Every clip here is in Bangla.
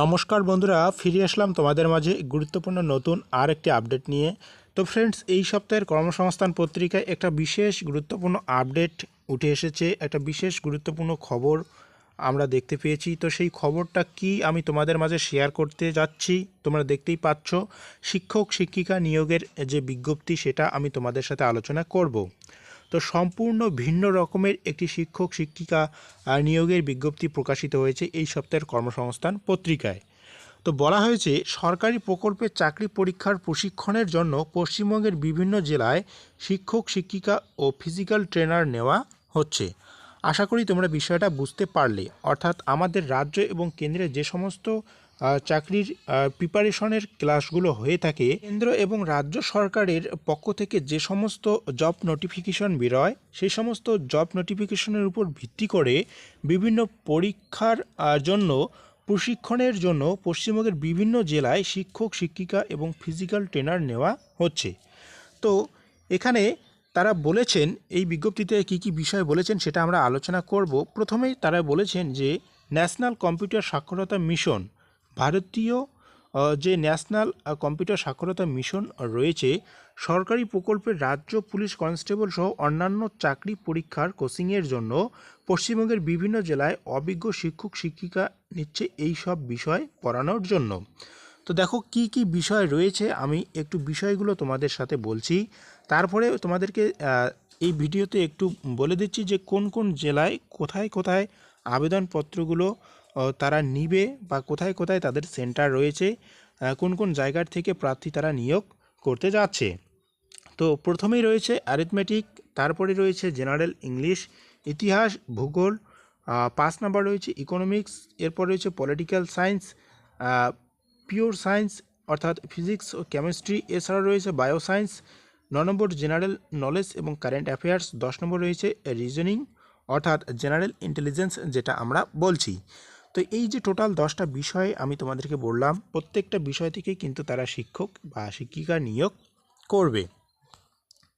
নমস্কার বন্ধুরা, ফিরে আসলাম তোমাদের মাঝে গুরুত্বপূর্ণ নতুন আর একটি আপডেট নিয়ে। তো ফ্রেন্ডস এই সপ্তাহের কর্মসংস্থান পত্রিকায় একটা বিশেষ গুরুত্বপূর্ণ আপডেট উঠে এসেছে, একটা বিশেষ গুরুত্বপূর্ণ খবর আমরা দেখতে পেয়েছি। তো সেই খবরটা কি আমি তোমাদের মাঝে শেয়ার করতে যাচ্ছি, তোমরা দেখতেই পাচ্ছ, শিক্ষক শিক্ষিকা নিয়োগের যে বিজ্ঞপ্তি সেটা আমি তোমাদের সাথে আলোচনা করব। তো সম্পূর্ণ ভিন্ন রকমের একটি শিক্ষক, শিক্ষিকা নিয়োগের বিজ্ঞপ্তি প্রকাশিত হয়েছে এই সপ্তাহের কর্মসংস্থান পত্রিকায়। তো বলা হয়েছে, সরকারি প্রকল্পে চাকরি পরীক্ষার প্রশিক্ষণের জন্য পশ্চিমবঙ্গের বিভিন্ন জেলায় শিক্ষক, শিক্ষিকা ও ফিজিক্যাল ট্রেনার নেওয়া হচ্ছে। আশা করি তোমরা বিষয়টা বুঝতে পারলে। অর্থাৎ আমাদের রাজ্য এবং কেন্দ্রে যে সমস্ত চাকরির প্রিপারেশনের ক্লাসগুলো হয়ে থাকে, কেন্দ্র এবং রাজ্য সরকারের পক্ষ থেকে যে সমস্ত জব নোটিফিকেশন বেরোয়, সেই সমস্ত জব নোটিফিকেশনের উপর ভিত্তি করে বিভিন্ন পরীক্ষার জন্য, প্রশিক্ষণের জন্য পশ্চিমবঙ্গের বিভিন্ন জেলায় শিক্ষক, শিক্ষিকা এবং ফিজিক্যাল ট্রেনার নেওয়া হচ্ছে। তো এখানে তারা বলেছেন, এই বিজ্ঞপ্তিতে কি কি বিষয় বলেছেন সেটা আমরা আলোচনা করব। প্রথমেই তারা বলেছেন যে ন্যাশনাল কম্পিউটার সাক্ষরতা মিশন ভারতীয় যে ন্যাশনাল কম্পিউটার সাক্ষরতা মিশন রয়েছে, সরকারি প্রকল্পের রাজ্য পুলিশ কনস্টেবল সহ অন্যান্য চাকরি পরীক্ষার কোচিংয়ের জন্য পশ্চিমবঙ্গের বিভিন্ন জেলায় অভিজ্ঞ শিক্ষক, শিক্ষিকা নিচ্ছে এই সব বিষয় পড়ানোর জন্য। তো দেখো, কি কি বিষয় রয়েছে, আমি একটু বিষয়গুলো তোমাদের সাথে বলছি। তারপরে তোমাদেরকে এই ভিডিওতে একটু বলে দিচ্ছি যে কোন কোন জেলায় কোথায় কোথায় আবেদনপত্রগুলো তারা নিবে বা কোথায় কোথায় তাদের সেন্টার রয়েছে কোন কোন জায়গার থেকে প্রার্থী তারা নিয়োগ করতে যাচ্ছে। তো প্রথমেই রয়েছে অ্যারিথমেটিক তারপরে রয়েছে জেনারেল ইংলিশ ইতিহাস, ভূগোল পাঁচ নাম্বার রয়েছে ইকোনমিক্স এরপর রয়েছে পলিটিক্যাল সায়েন্স পিওর সায়েন্স অর্থাৎ ফিজিক্স ও কেমিস্ট্রি এছাড়া রয়েছে বায়ো সায়েন্স ন নম্বর জেনারেল নলেজ এবং কারেন্ট অ্যাফেয়ার্স দশ নম্বর রয়েছে রিজনিং অর্থাৎ জেনারেল ইন্টেলিজেন্স যেটা আমরা বলছি। তো এই যে টোটাল দশটা বিষয় আমি তোমাদেরকে বললাম, প্রত্যেকটা বিষয় থেকেই কিন্তু তারা শিক্ষক বা শিক্ষিকা নিয়োগ করবে।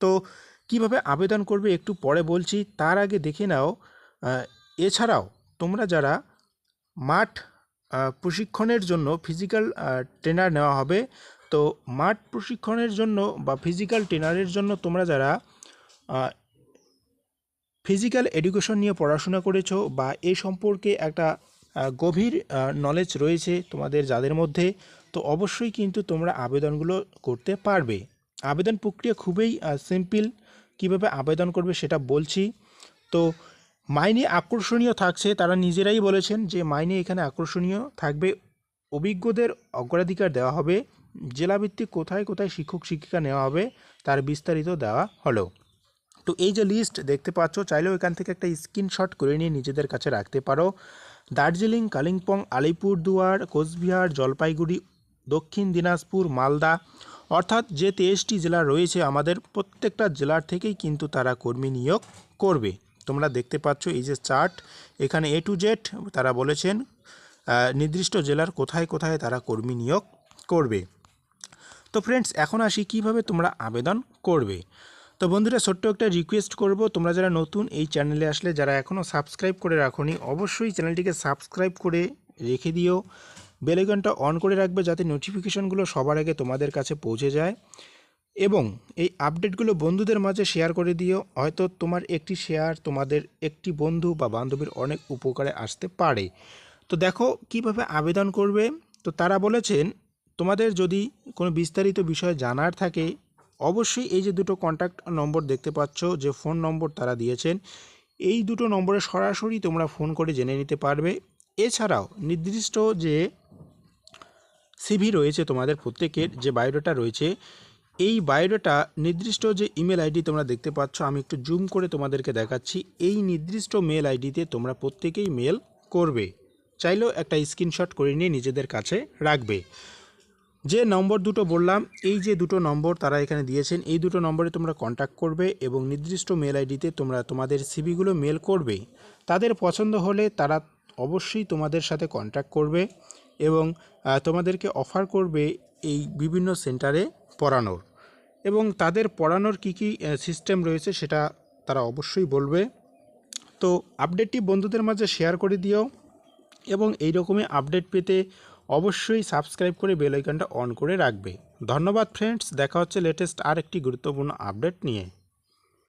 তো কীভাবে আবেদন করবে একটু পরে বলছি, তার আগে দেখে নাও এছাড়াও তোমরা যারা মাঠ প্রশিক্ষণের জন্য ফিজিক্যাল ট্রেনার নেওয়া হবে, তো মাঠ প্রশিক্ষণের জন্য বা ফিজিক্যাল ট্রেনারের জন্য তোমরা যারা ফিজিক্যাল এডুকেশন নিয়ে পড়াশোনা করেছ বা এ সম্পর্কে একটা গভীর নলেজ রয়েছে তোমাদের যাদের মধ্যে, তো অবশ্যই কিন্তু তোমরা আবেদনগুলো করতে পারবে। আবেদন প্রক্রিয়া খুবই সিম্পল কীভাবে আবেদন করবে সেটা বলছি। তো মাইনে আকর্ষণীয় থাকছে, তারা নিজেরাই বলেছেন যে মাইনে এখানে আকর্ষণীয় থাকবে। অভিজ্ঞদের অগ্রাধিকার দেওয়া হবে। জেলাভিত্তিক কোথায় কোথায় শিক্ষক শিক্ষিকা নেওয়া হবে, তার বিস্তারিত দেওয়া হলো। তো এই যে লিস্ট দেখতে পাচ্ছ, চাইলেও এখান থেকে একটা স্ক্রিনশট করে নিয়ে নিজেদের কাছে রাখতে পারো। দার্জিলিং, কালিম্পং, আলিপুরদুয়ার, কোচবিহার, জলপাইগুড়ি, দক্ষিণ দিনাজপুর, মালদা। অর্থাৎ যে তেইশটি জেলা রয়েছে আমাদের প্রত্যেকটা জেলার থেকেই কিন্তু তারা কর্মী নিয়োগ করবে। তোমরা দেখতে পাচ্ছ এই যে চার্ট, এখানে এ টু জেড তারা বলেছেন নির্দিষ্ট জেলার কোথায় কোথায় তারা কর্মী নিয়োগ করবে। তো ফ্রেন্ডস এখন আসি কীভাবে তোমরা আবেদন করবে। তো বন্ধুরা, ছোট্ট একটা রিকোয়েস্ট করব, তোমরা যারা নতুন এই চ্যানেলে আসলে, যারা এখনও সাবস্ক্রাইব করে রাখোনি, অবশ্যই চ্যানেলটিকে সাবস্ক্রাইব করে রেখে দিও। বেলাইকনটা অন করে রাখবে, যাতে নোটিফিকেশনগুলো সবার আগে তোমাদের কাছে পৌঁছে যায়। এবং এই আপডেটগুলো বন্ধুদের মাঝে শেয়ার করে দিও, হয়তো তোমার একটি শেয়ার তোমাদের একটি বন্ধু বা বান্ধবীর অনেক উপকারে আসতে পারে। তো দেখো, কীভাবে আবেদন করবে? তো তারা বলেছেন, তোমাদের যদি কোনো বিস্তারিত বিষয় জানার থাকে অবশ্যই এই যে দুটো কন্ট্যাক্ট নম্বর দেখতে পাচ্ছ, যে ফোন নম্বর তারা দিয়েছেন, এই দুটো নম্বরে সরাসরি তোমরা ফোন করে জেনে নিতে পারবে। এছাড়াও নির্দিষ্ট যে সিভি রয়েছে তোমাদের প্রত্যেকের, যে বায়োডাটা রয়েছে, এই বায়োডাটা নির্দিষ্ট যে ইমেল আইডি তোমরা দেখতে পাচ্ছ, আমি একটু জুম করে তোমাদেরকে দেখাচ্ছি, এই নির্দিষ্ট মেল আইডিতে তোমরা প্রত্যেকেই মেল করবে। চাইলেও একটা স্ক্রিনশট করে নিয়ে নিজেদের কাছে রাখবে। যে নম্বর দুটো বললাম, এই যে দুটো নম্বর তারা এখানে দিয়েছেন, এই দুটো নম্বরে তোমরা কন্ট্যাক্ট করবে এবং নির্দিষ্ট মেল আইডিতে তোমরা তোমাদের সিভিগুলো মেল করবে। তাদের পছন্দ হলে তারা অবশ্যই তোমাদের সাথে কন্ট্যাক্ট করবে এবং তোমাদেরকে অফার করবে এই বিভিন্ন সেন্টারে পড়ানোর। এবং তাদের পড়ানোর কী কী সিস্টেম রয়েছে সেটা তারা অবশ্যই বলবে। তো আপডেটটি বন্ধুদের মাঝে শেয়ার করে দিও এবং এই রকমই আপডেট পেতে অবশ্যই সাবস্ক্রাইব করে বেলাইকনটা অন করে রাখবে। ধন্যবাদ ফ্রেন্ডস দেখা হচ্ছে লেটেস্ট আর একটি গুরুত্বপূর্ণ আপডেট নিয়ে।